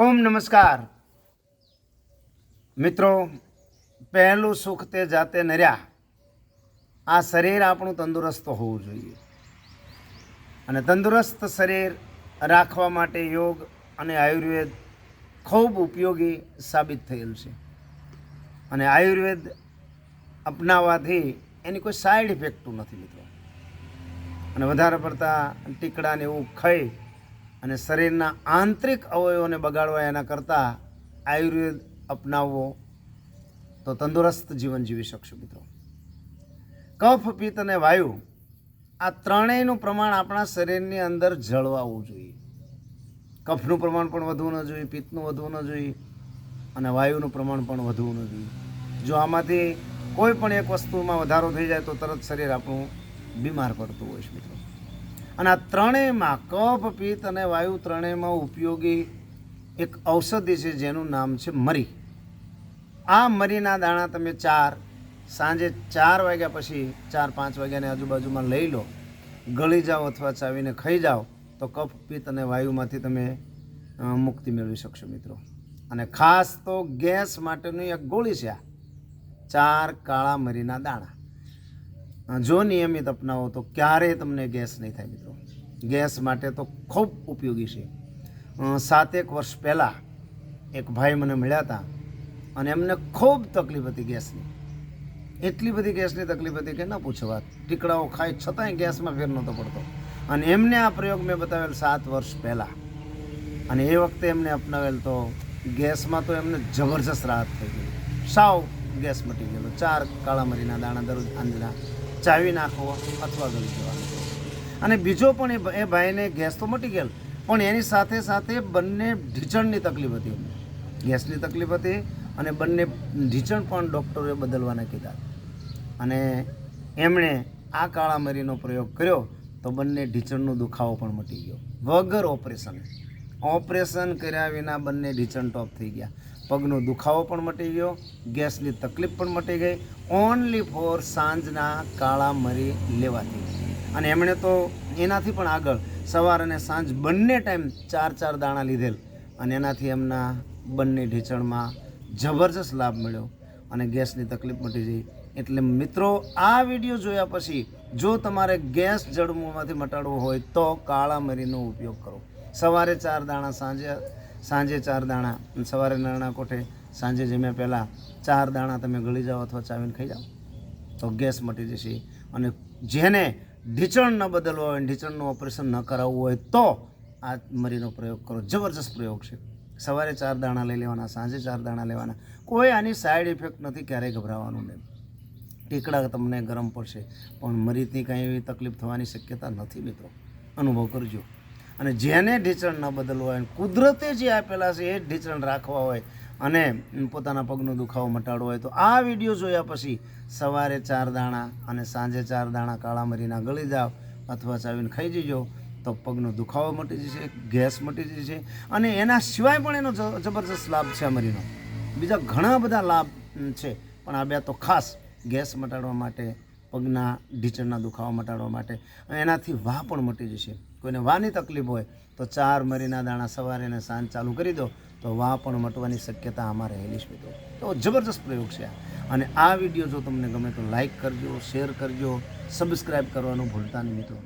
ઓમ નમસ્કાર. મિત્રો, પહેલું સુખ તે જાતે નર્યા. આ શરીર આપણું તંદુરસ્ત હોવું જોઈએ. અને તંદુરસ્ત શરીર રાખવા માટે યોગ અને આયુર્વેદ ખૂબ ઉપયોગી સાબિત થયેલ છે. અને આયુર્વેદ અપનાવવાથી એની કોઈ સાઈડ ઇફેક્ટું નથી મિત્રો. અને વધારે પડતા ટીકડાને એવું ખાઈ અને શરીરના આંતરિક અવયવોને બગાડવા એના કરતાં આયુર્વેદ અપનાવવો તો તંદુરસ્ત જીવન જીવી શકશો મિત્રો. કફ, પિત્ત અને વાયુ આ ત્રણેયનું પ્રમાણ આપણા શરીરની અંદર જળવાવું જોઈએ. કફનું પ્રમાણ પણ વધવું ન જોઈએ, પિત્તનું વધવું ન જોઈએ અને વાયુનું પ્રમાણ પણ વધવું ન જોઈએ. જો આમાંથી કોઈ પણ એક વસ્તુમાં વધારો થઈ જાય તો તરત શરીર આપણું બીમાર પડતું હોય છે મિત્રો. અને આ ત્રણેયમાં કફ, પિત્ત અને વાયુ ત્રણેયમાં ઉપયોગી એક ઔષધિ છે જેનું નામ છે મરી. આ મરીના દાણા તમે ચાર, સાંજે ચાર વાગ્યા પછી ચાર, પાંચ વાગ્યાની આજુબાજુમાં લઈ લો. ગળી જાઓ અથવા ચાવીને ખાઈ જાઓ તો કફ, પિત્ત અને વાયુમાંથી તમે મુક્તિ મેળવી શકશો મિત્રો. અને ખાસ તો ગેસ માટેની એક ગોળી છે આ. ચાર કાળા મરીના દાણા. જો નિયમિત અપનાવો તો ક્યારેય તમને ગેસ નહીં થાય મિત્રો. ગેસ માટે તો ખૂબ ઉપયોગી છે. સાત સાતેક વર્ષ પહેલાં એક ભાઈ મને મળ્યા હતા અને એમને ખૂબ તકલીફ હતી ગેસની. એટલી બધી ગેસની તકલીફ હતી કે ન પૂછો વાત. ટીકડાઓ ખાય છતાંય ગેસમાં ફેર નહોતો પડતો. અને એમને આ પ્રયોગ મેં બતાવેલ સાત વર્ષ પહેલાં. અને એ વખતે એમને અપનાવેલ તો ગેસમાં તો એમને જબરજસ્ત રાહત થઈ ગઈ. સાવ ગેસ મટી ગયેલો. ચાર કાળા મરીના દાણા દરરોજ આંજણા ચાવી નાખવો અથવા ગળી જવાનું અને બીજો પણ એ ભાઈને ગેસ તો મટી ગયેલ, પણ એની સાથે સાથે બંને ઢીચણની તકલીફ હતી. ગેસની તકલીફ હતી અને બંને ઢીચણ પણ ડૉક્ટરોએ બદલવાના કીધા. અને એમણે આ કાળા મરીનો પ્રયોગ કર્યો તો બંને ઢીચણનો દુખાવો પણ મટી ગયો. વગર ઓપરેશન. ઓપરેશન કર્યા વિના બંને ઢીચણ ટોપ થઈ ગયા. પગનો દુખાવો પણ મટી ગયો, ગેસની તકલીફ પણ મટી ગઈ. ઓનલી ફોર સાંજના કાળા મરી લેવાથી. અને એમણે તો એનાથી પણ આગળ સવાર અને સાંજ બંને ટાઈમ ચાર ચાર દાણા લીધેલ અને એનાથી એમના બંને ઢીચણમાં જબરજસ્ત લાભ મળ્યો અને ગેસની તકલીફ મટી ગઈ એટલે મિત્રો, આ વીડિયો જોયા પછી જો તમારે ગેસ જડમૂળમાંથી મટાડવો હોય તો કાળા મરીનો ઉપયોગ કરો. સવારે ચાર દાણા સાંજે સાંજે ચાર દાણા સવારે નાના કોઠે સાંજે જમ્યા પહેલાં ચાર દાણા તમે ગળી જાઓ અથવા ચાવીને ખાઈ જાઓ. તો ગેસ મટી જશે. અને જેને ઢીચણ ન બદલવા હોય ઢીચણનું ઓપરેશન ન કરાવવું હોય તો આ મરીનો પ્રયોગ કરો. જબરજસ્ત પ્રયોગ છે. સવારે ચાર દાણા લઈ લેવાના, સાંજે ચાર દાણા લેવાના. કોઈ આની સાઈડ ઇફેક્ટ નથી, ક્યારેય ગભરાવાનું નહીં. ટીકડા તમને ગરમ પડશે, પણ મરીથી કાંઈ એવી તકલીફ થવાની શક્યતા નથી મિત્રો. અનુભવ કરજો. અને જેને ઢીચણ ન બદલવું હોય કુદરતે જે આપેલા છે એ જ ઢીચણ રાખવા હોય અને પોતાના પગનો દુખાવો મટાડવો હોય, તો આ વીડિયો જોયા પછી સવારે ચાર દાણા અને સાંજે ચાર દાણા કાળા મરીના ગળી જાઓ અથવા ચાવીને ખાઈ જજો, તો પગનો દુખાવો મટી જશે, ગેસ મટી જશે અને એના સિવાય પણ એનો જબરજસ્ત લાભ છે મરીનો બીજા ઘણા બધા લાભ છે, પણ આ બે તો ખાસ ગેસ મટાડવા માટે, પગના ઢીચણના દુખાવા મટાડવા માટે એનાથી વાહ પણ મટી જશે. કોઈને વાની તકલીફ હોય તો ચાર મરીના દાણા સવારે અને સાંજ ચાલુ કરી દો, તો વાહ પણ મટવાની શક્યતા આમાં રહેલી છે તો જબરજસ્ત પ્રયોગ છે અને આ વીડિયો જો તમને ગમે તો લાઇક કરજો શેર કરજો સબસ્ક્રાઈબ કરવાનું ભૂલતા નહીં મિત્રો.